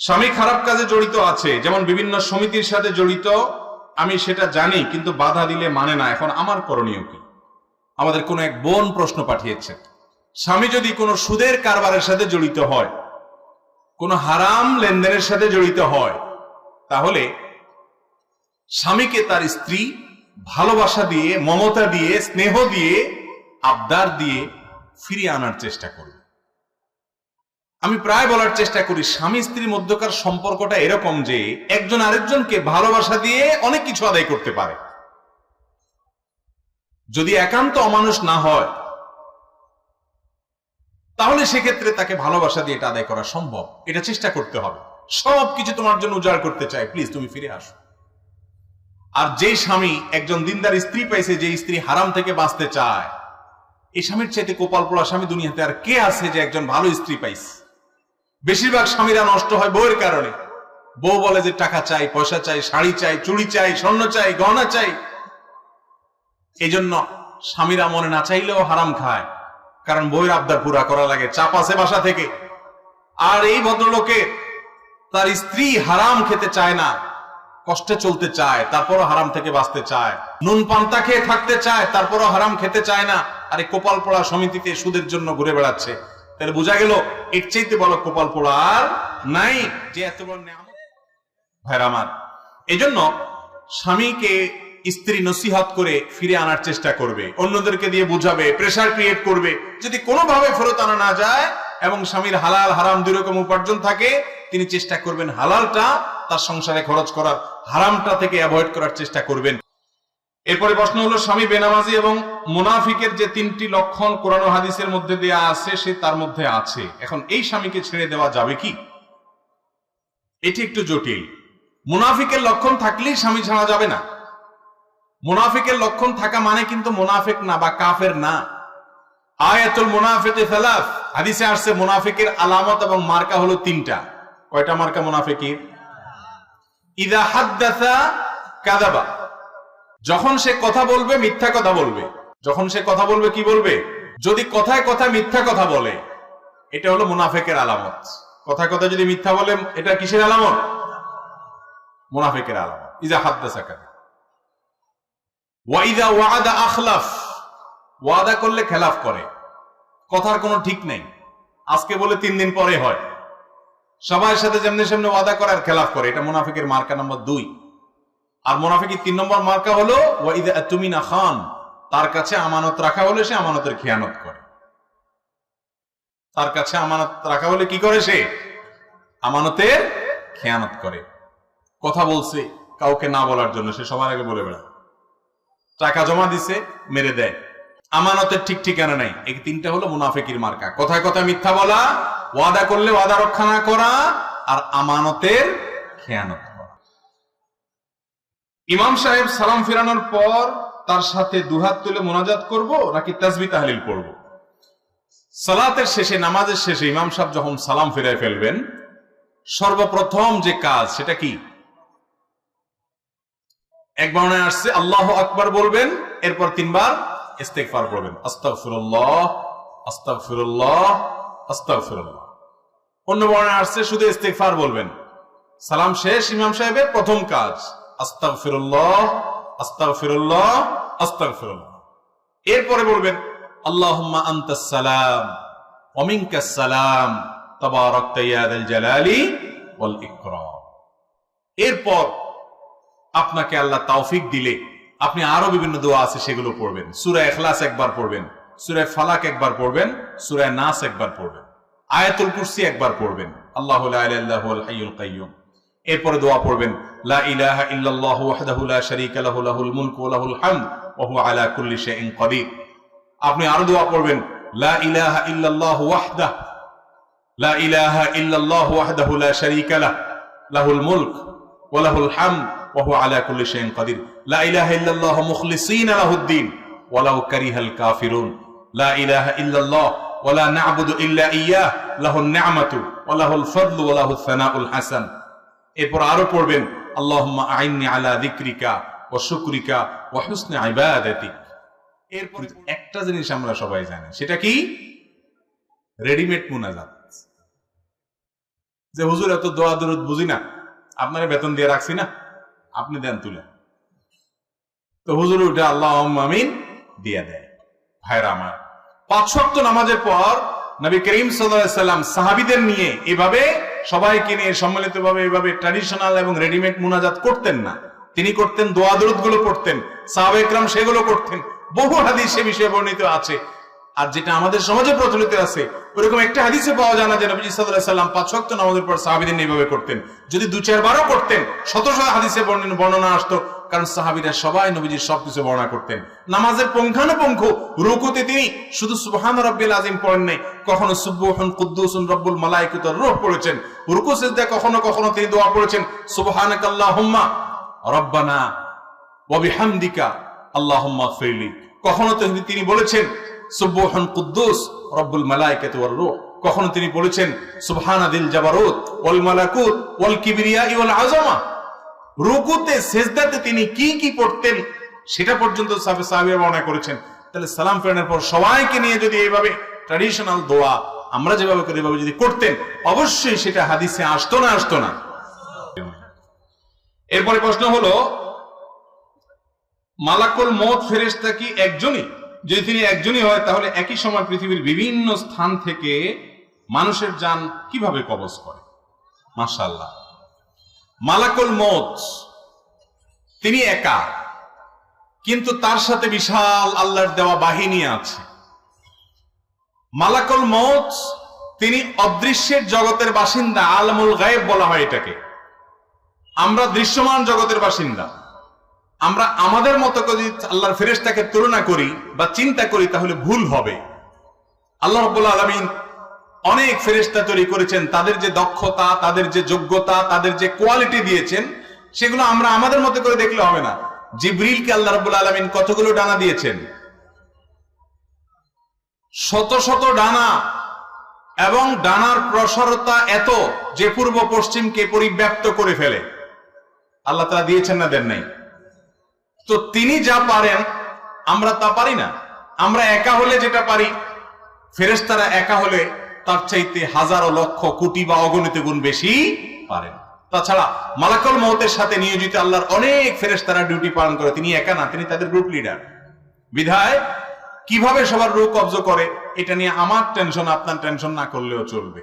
স্বামী খারাপ কাজে জড়িত আছে, যেমন বিভিন্ন সমিতির সাথে জড়িত, আমি সেটা জানি, কিন্তু বাধা দিলে মানে না। এখন আমার করণীয় কি? আমাদের কোন এক বোন প্রশ্ন পাঠিয়েছে, স্বামী যদি কোনো সুদের কারবারের সাথে জড়িত হয়, কোনো হারাম লেনদেনের সাথে জড়িত হয়, তাহলে স্বামীকে তার স্ত্রী ভালোবাসা দিয়ে, মমতা দিয়ে, স্নেহ দিয়ে, আবদার দিয়ে ফিরিয়ে আনার চেষ্টা করবে। আমি প্রায় বলার চেষ্টা করি, স্বামী স্ত্রীর মধ্যকার সম্পর্কটা এরকম যে একজন আরেকজনকে ভালোবাসা দিয়ে অনেক কিছু আদায় করতে পারে। যদি একান্ত অমানুষ না হয়, তাহলে সেক্ষেত্রে তাকে ভালোবাসা দিয়ে এটা আদায় করা সম্ভব। এটা চেষ্টা করতে হবে। সব কিছু তোমার জন্য উজাড় করতে চাই। প্লিজ, তুমি ফিরে আসো। আর যে স্বামী একজন দিনদার স্ত্রী পাইছে যে স্ত্রী হারাম থেকে বাঁচতে চায়, এই স্বামীর চাইতে কোপাল পোড়া স্বামী দুনিয়াতে আর কে আছে যে একজন ভালো স্ত্রী পাইছে? বেশিরভাগ স্বামীরা নষ্ট হয় বউয়ের কারণে। বউ বলে যে টাকা চাই, পয়সা চাই, শাড়ি চাই, চুড়ি চাই, স্বর্ণ চাই, গহনা চাই। এই জন্য স্বামীরা মনে না চাইলেও হারাম খায়। কারণ বইয়ের আবদার পুরা করা লাগে, চাপ আছে বাসা থেকে। আর এই ভদ্রলোকে তার স্ত্রী হারাম খেতে চায় না, কষ্টে চলতে চায়, তারপরও হারাম থেকে বাঁচতে চায়। নুন পান্তা খেয়ে থাকতে চায়, তারপরও হারাম খেতে চায় না। আরে কোপাল পড়া সমিতিতে সুদের জন্য ঘুরে বেড়াচ্ছে। তাহলে বোঝা গেল, এর চাইতে বলো কোপাল পোড়া নাই যে এত বড় নেয়ামত। ভাইরা আমার এই জন্য স্বামীকে স্ত্রী নসিহত করে ফিরে আনার চেষ্টা করবে, অন্যদেরকে দিয়ে বুঝাবে প্রেশার ক্রিয়েট করবে। যদি কোনোভাবে ফেরত আনা না যায় এবং স্বামীর হালাল, হারাম দুই রকম উপার্জন থাকে, তিনি চেষ্টা করবেন হালালটা তার সংসারে খরচ করার, হারামটা থেকে অ্যাভয়েড করার চেষ্টা করবেন। এরপরে প্রশ্ন হলো, স্বামী বেনামাজি এবং মুনাফিকের যে তিনটি লক্ষণ কোরআন হাদিসের মধ্যে দেয়া আছে, সে তার মধ্যে আছে। এখন এই স্বামীকে ছেড়ে দেওয়া যাবে কি? এটি একটু জটিল। মুনাফিকের লক্ষণ থাকলেই স্বামী ছাড়া যাবে না। মুনাফিকের লক্ষণ থাকা মানে কিন্তু মুনাফিক না বা কাফের না। আয়াতুল মুনাফিকে ফেলাফ হাদিসে আসছে, মুনাফিকের আলামত এবং মার্কা হলো তিনটা। কয়টা মার্কা মুনাফিকের? ইদা হাদ্দাসা কাদাবা। যখন সে কথা বলবে, মিথ্যা কথা বলবে। যখন সে কথা বলবে, কি বলবে? যদি কথায় কথা মিথ্যা কথা বলে, এটা হলো মুনাফেকের আলামত। কথায় কথা যদি মিথ্যা বলে, এটা কিসের আলামত? মুনাফেকের আলামত। ইজা হাদ্দাসা কাদা ওয়াইদা ওয়াদা আখলাফ। ওয়াদা করলে খেলাফ করে। কথার কোনো ঠিক নেই। আজকে বলে তিন দিন পরে হয়। সবার সাথে যেমনি সামনে ওয়াদা করার খেলাফ করে, এটা মুনাফিকের মার্কা নম্বর দুই। আর মুনাফিকের তিন নম্বর মার্কা হলো তুমিনা খান তার কাছে আমানত রাখা হলে সে আমানতের খেয়ানত করে। তার কাছে আমানত রাখা হলে কি করে সে? আমানতের খেয়ানত করে। কথা বলছে কাউকে না বলার জন্য, সে সবার আগে বলে বেড়া টাকা জমা দিছে, মেরে দেয়। আমানতের ঠিক ঠিকানা নাই। এই তিনটা হলো মুনাফিকির মার্কা। কথায় কথা মিথ্যা বলা, ওয়াদা করলে ওয়াদা রক্ষা না করা আর আমানতের খেয়ানত ইমাম সাহেব সালাম ফেরানোর পর তার সাথে দুহাত তুলে মোনাজাত করব নাকি তাজবি তাহলিল করব সালাতের শেষে, নামাজের শেষে ইমাম সাহেব যখন সালাম ফিরায় ফেলবেন, সর্বপ্রথম যে কাজ সেটা কি? এক বর্ণায় আসছে, আল্লাহ আকবার বলবেন, এরপর তিনবার ইস্তেগফার করবেন আস্তাগফিরুল্লাহ আস্তাগফিরুল্লাহ আস্তাগফিরুল্লাহ। অন্য বর্ণায় আসছে, শুধু ইস্তেগফার বলবেন। সালাম শেষ, ইমাম সাহেবের প্রথম কাজ। এরপরে বলবেন এরপর আপনাকে আল্লাহ তৌফিক দিলে, আপনি আরও বিভিন্ন দোয়া আছে সেগুলো পড়বেন। সূরা ইখলাস একবার পড়বেন, সূরা ফালাক একবার পড়বেন, সূরা নাস একবার পড়বেন, আয়াতুল কুরসি একবার পড়বেন। আল্লাহু লা ইলাহা ইল্লা হুয়াল হাইয়ুল এরপরে দোয়া পড়বেন, লা ইলাহা ইল্লাল্লাহ ওয়াহদাহু লা শারীকা লাহু, লাহুল মুলকু ওয়া লাহুল হামদ, ওয়া হুয়া আলা কুল্লি শাইইন কদির আপনি আরও দোয়া পড়বেন, লা ইলাহা ইল্লাল্লাহু ওয়াহদাহু লা ইলাহা ইল্লাল্লাহ ওয়াহদাহু লা শারীকা লাহ, লাহুল মুলক ওয়া লাহুল হামদ, ওয়া হুয়া আলা কুল্লি শাইইন কদির লা ইলাহা ইল্লাল্লাহ মুখলিসিনা লাহুদ্দিন ওয়া লাউ কারিহাল কাফিরুন। লা ইলাহা ইল্লাল্লাহ, ওয়া লা না'বুদু ইল্লা ইয়াহ, লাহুন নি'মাতু, ওয়া লাহুল ফাদলু, ওয়া লাহুস সানাউল হাসান। এরপর আরও পড়বেন, আল্লাহুম্মা আইন্নি আলা যিকরিকা ওয়া শুকরিকা ওয়া হুসনি ইবাদাতিক। এরপর একটা জিনিস আমরা সবাই জানি, সেটা কি? রেডিমেড মুনাজাত যে, হুজুর, এত দোয়া, দরুদ বুঝি না। আপনার বেতন দিয়ে রাখছি না। আপনি দেন তুলে। তো হুজুর উঠে আল্লাহ আমিন দিয়ে দেয়। ভাইরা আমার পাঁচ শক্ত নামাজের পর নবী করিম সাল্লাম সাহাবিদের নিয়ে এভাবে সবাইকে নিয়ে সম্মিলিত ভাবে এভাবে ট্র্যাডিশনাল এবং রেডিমেড মুনাজাত করতেন না। তিনি করতেন দোয়া দরুদগুলো পড়তেন সাহাবেকরাম সেগুলো করতেন। বহু হাদিস সে বিষয়ে বর্ণিত আছে। আর যেটা আমাদের সমাজে প্রচলিত আছে, ওরকম একটা হাদিসে পাওয়া যায় না যে নবীজি সাল্লাম পাঁচ ওয়াক্ত নামাজের পর সাহাবীদের নিয়ে এইভাবে করতেন। যদি দু চারবারও করতেন, শত শত হাদিসে বর্ণনা আসতো, কারণ সাহাবীরা সবাই নবীজির সবকিছু বর্ণনা করতেন। নামাজের পুঙ্খানুপুঙ্খ রুকুতে তিনি শুধু সুবহান রাব্বিল আযীম পড়েন নাই, কখনো সুবহান কুদ্দুসুন রব্বুল মালাইকাতুর রূহ পড়েছেন, রুকু, সিজদা কখনো কখনো তিনি দোয়া পড়েছেন, সুবহানাকাল্লাহুম্মা রব্বানা ওয়া বিহামদিকা আল্লাহুম্মা ফিরলি কখনো তিনি বলেছেন সুবহান কুদ্দুস, রব্বুল মালাইকাতু ওয়ার রূহ। কখনো তিনি বলেছেন জাবারুত, ওয়াল মালাকুত, ওয়াল কিবরিয়া ওয়াল আযমা। রুকুতে তিনি কি কি পড়তেন, সেটা পর্যন্ত সাহাবে সাহাবিরা বর্ণনা করেছেন। তাহলে সালাম ফেরানোর পর সবাইকে নিয়ে যদি এইভাবে ট্র্যাডিশনাল দোয়া, আমরা যেভাবে করি এভাবে যদি করতেন, অবশ্যই সেটা হাদিসে আসতো না আসতো না। এরপরে প্রশ্ন হলো, মালাকুল মত ফেরেশতা কি একজনই? যদি তিনি একজনই হয়, তাহলে একই সময় পৃথিবীর বিভিন্ন স্থান থেকে মানুষের যান কীভাবে কবজ করে? মাশাআল্লাহ। মালাকুল মত তিনি একা। কিন্তু তার সাথে বিশাল আল্লাহর দেওয়া বাহিনী আছে। মালাকুল মত তিনি অদৃশ্যের জগতের বাসিন্দা, আলমুল গায়েব বলা হয় এটাকে। আমরা দৃশ্যমান জগতের বাসিন্দা। আমরা আমাদের মতো যদি আল্লাহর ফেরেশতাকে তুলনা করি বা চিন্তা করি, তাহলে ভুল হবে। আল্লাহ রাব্বুল আলামিন অনেক ফেরেশতা তৈরি করেছেন। তাদের যে দক্ষতা, তাদের যে যোগ্যতা, তাদের যে কোয়ালিটি দিয়েছেন, সেগুলো আমরা আমাদের মতো করে দেখলে হবে না। জিব্রিলকে আল্লাহ রাব্বুল আলামিন কতগুলো ডানা দিয়েছেন? শত শত ডানা। এবং ডানার প্রসারতা এত যে পূর্ব পশ্চিমকে পরিব্যাপ্ত করে ফেলে। আল্লাহ তারা দিয়েছেন না দেন নাই। তো তিনি যা পারেন, আমরা তা পারি না। আমরা একা হলে যেটা পারি, ফেরেশতারা একা হলে তার চাইতে হাজারো লক্ষ কোটি বা অগণিত গুণ বেশি পারেন। তাছাড়া মালাকল মহতের সাথে নিয়োজিত আল্লাহর অনেক ফেরেশতারা ডিউটি পালন করে। তিনি একা না, তিনি তাদের গ্রুপ লিডার বিধায়, কীভাবে সবার রোগ কবজ করে, এটা নিয়ে আমার টেনশন আপনার টেনশন না করলেও চলবে।